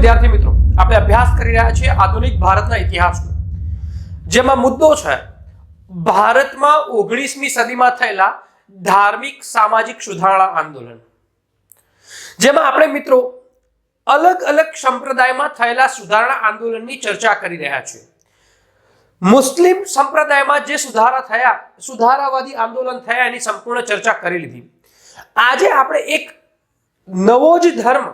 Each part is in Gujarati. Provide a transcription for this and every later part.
વિદ્યાર્થી મિત્રો, આપણે અભ્યાસ કરી રહ્યા છીએ આધુનિક ભારતના ઇતિહાસનો. જેમાં મુદ્દો છે, ભારતમાં ઓગણીસમી સદીમાં થયેલા ધાર્મિક સામાજિક સુધારણા આંદોલન. જેમાં આપણે મિત્રો, અલગ અલગ સંપ્રદાયમાં થયેલા સુધારણા આંદોલનની ચર્ચા કરી રહ્યા છીએ. મુસ્લિમ સંપ્રદાયમાં જે સુધારા થયા, સુધારાવાદી આંદોલન થયા, એની સંપૂર્ણ ચર્ચા કરી લીધી. આજે આપણે એક નવો જ ધર્મ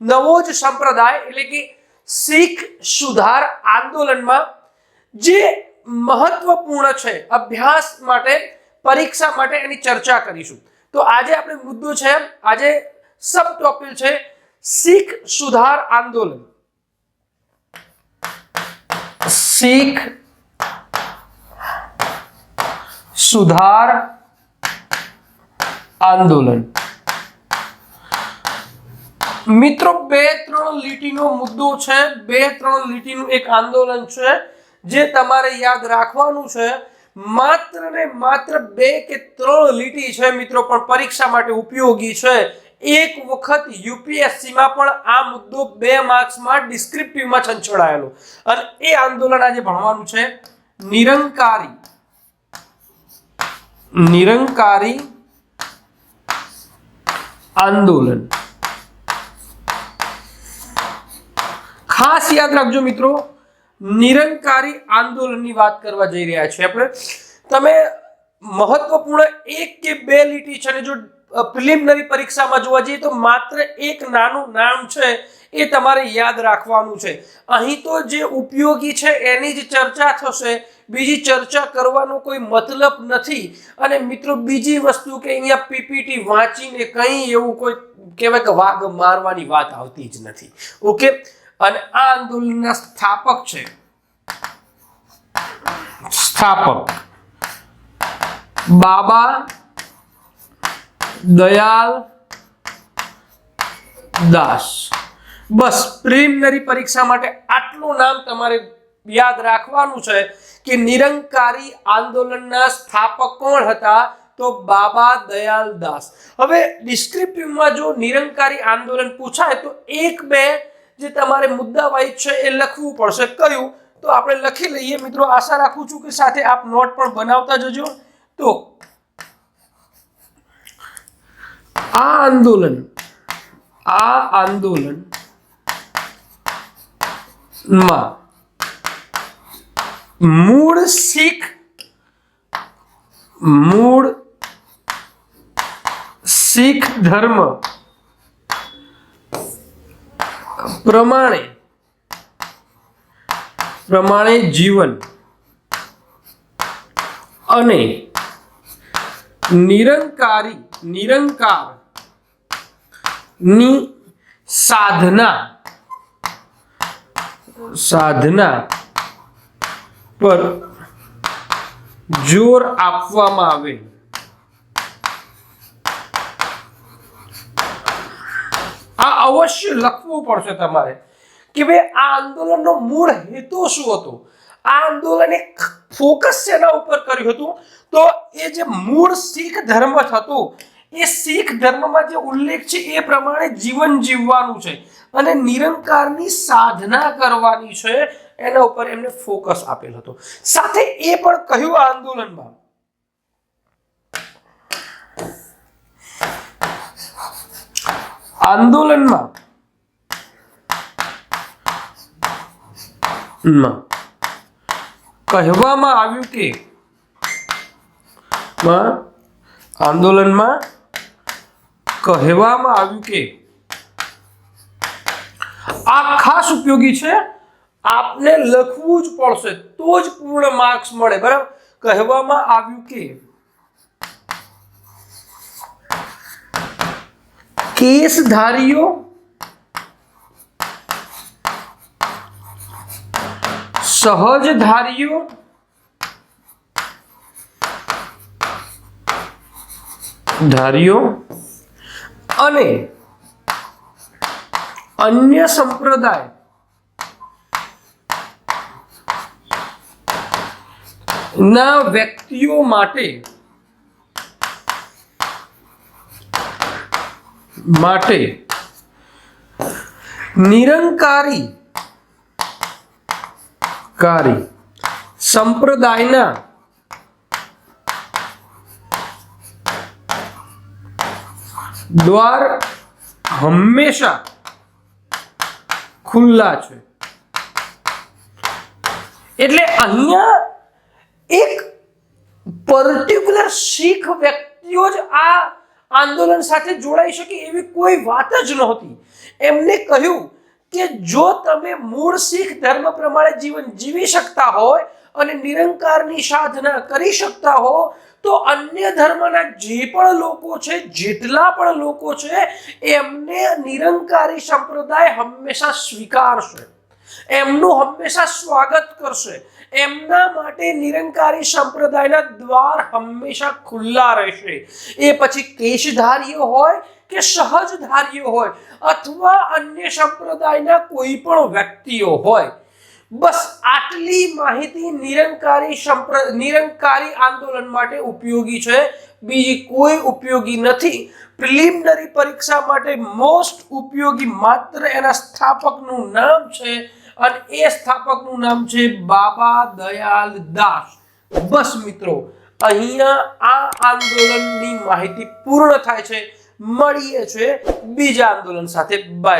નવો જ સંપ્રદાય એટલે કે શીખ સુધાર આંદોલનમાં જે મહત્વપૂર્ણ છે અભ્યાસ માટે, પરીક્ષા માટે એની ચર્ચા કરીશું. તો આજે આપણે મુદ્દો છે, આજે સબ ટોપિક છે શીખ સુધાર આંદોલન. શીખ સુધાર આંદોલન. મિત્રો, બે ત્રણ લીટીનો મુદ્દો છે. બે ત્રણ લીટીનું એક આંદોલન છે, જે તમારે યાદ રાખવાનું છે. માત્ર ને માત્ર બે કે ત્રણ લીટી છે મિત્રો, પણ પરીક્ષા માટે ઉપયોગી છે. એક વખત યુપીએસસીમાં પણ આ મુદ્દો બે માર્ક્સમાં ડિસ્ક્રિપ્ટિવમાં છંછોડાયેલો. અને એ આંદોલન આજે ભણવાનું છે. નિરંકારી. નિરંકારી આંદોલન. ખાસ યાદ રાખજો મિત્રો, નિરંકારી આંદોલનની વાત કરવા જઈ રહ્યા છીએ આપણે. તમે મહત્વપૂર્ણ એક કે બે લીટી છે જો પ્રિલિમિનરી પરીક્ષામાં જોવા જઈએ તો માત્ર એક નાનું નામ છે એ તમારે યાદ રાખવાનું છે. અહીં તો જે ઉપયોગી છે એની જ ચર્ચા થશે, બીજી ચર્ચા કરવાનો કોઈ મતલબ નથી. અને મિત્રો, બીજી વસ્તુ કે અહીંયા પીપીટી વાંચીને કંઈ એવું કોઈ કહેવાય કે વાઘ મારવાની વાત આવતી જ નથી. ઓકે? અને આ આંદોલનના સ્થાપક છે. સ્થાપક. બાબા દયાલ દાસ. બસ, પ્રિલિમિનરી પરીક્ષા માટે આટલું નામ તમારે યાદ રાખવાનું છે કે નિરંકારી આંદોલનના સ્થાપક કોણ હતા? તો બાબા દયાલ દાસ. હવે ડિસ્ક્રિપ્ટિવમાં જો નિરંકારી આંદોલન પૂછાય તો એક બે જે તમારે મુદ્દા વાઇઝ છે એ લખવું પડશે. કયું? તો આપણે લખી લઈએ. મિત્રો, આશા રાખું છું કે સાથે આપ નોટ પણ બનાવતા જજો. તો આ આંદોલન આ આંદોલનમાં મૂળ શીખ મૂળ શીખ ધર્મ પ્રમાણે. પ્રમાણે જીવન. અને નિરંકારી નિરંકારની સાધના. સાધના પર જોર આપવામાં આવે. અવશ્ય લખવું પડશે તમારે. કે ભાઈ, આ આંદોલનનો મૂળ હેતુ શું હતો? આ આંદોલન ફોકસ શેના ઉપર કર્યું હતું? તો એ જે મૂળ શીખ ધર્મ હતો, એ શીખ ધર્મમાં જે ઉલ્લેખ છે, એ પ્રમાણે જીવન જીવવાનું છે અને નિરંકારની સાધના કરવાની છે. એના ઉપર એમને ફોકસ આપેલ હતો. સાથે એ પણ કહ્યું આંદોલનમાં આંદોલનમાં કહેવામાં આવ્યું કે આંદોલનમાં કહેવામાં આવ્યું કે આ ખાસ ઉપયોગી છે, આપને લખવું જ પડશે, તો જ પૂર્ણ માર્ક્સ મળે, બરાબર? કહેવામાં આવ્યું કે કેસધારીઓ સહજધારીઓ ધારીઓ અને અન્ય સંપ્રદાય ના વ્યક્તિઓ માટે માટે નિરંકારી કારી સંપ્રદાયના દ્વાર હંમેશા ખુલ્લા છે. એટલે અહીંયા એક પર્ટિક્યુલર શીખ વ્યક્તિઓ જ આ આંદોલન સાથે જોડાઈ શકે એવી કોઈ વાત જ નહોતી. એમને કહ્યું કે જો તમે મૂળ શીખ ધર્મ પ્રમાણે જીવન જીવી શકતા હોય અને નિરંકારની સાધના કરી શકતા હો, તો અન્ય ધર્મના જે પણ લોકો છે, જેટલા પણ લોકો છે, એમને નિરંકારી સંપ્રદાય હંમેશા સ્વીકારશે. એમનું હંમેશા સ્વાગત કરશે. એમના માટે નિરંકારી સંપ્રદાયના દ્વાર હંમેશા ખુલ્લા રહેશે. એ પછી કેશધારીઓ હોય કે સહજધારીઓ હોય અથવા અન્ય સંપ્રદાયના કોઈ પણ વ્યક્તિઓ હોય. બસ આટલી માહિતી નિરંકારી સંપ્ર, નિરંકારી આંદોલન માટે ઉપયોગી છે. બીજી કોઈ ઉપયોગી નથી. પ્રિલિમિનરી પરીક્ષા માટે મોસ્ટ ઉપયોગી માત્ર એના સ્થાપકનું નામ છે અને એ સ્થાપકનું નામ છે બાબા દયાલ દાસ. બસ મિત્રો, અહીંયા આ આંદોલનની માહિતી પૂર્ણ થાય છે. મળીએ છે બીજા આંદોલન સાથે. બાય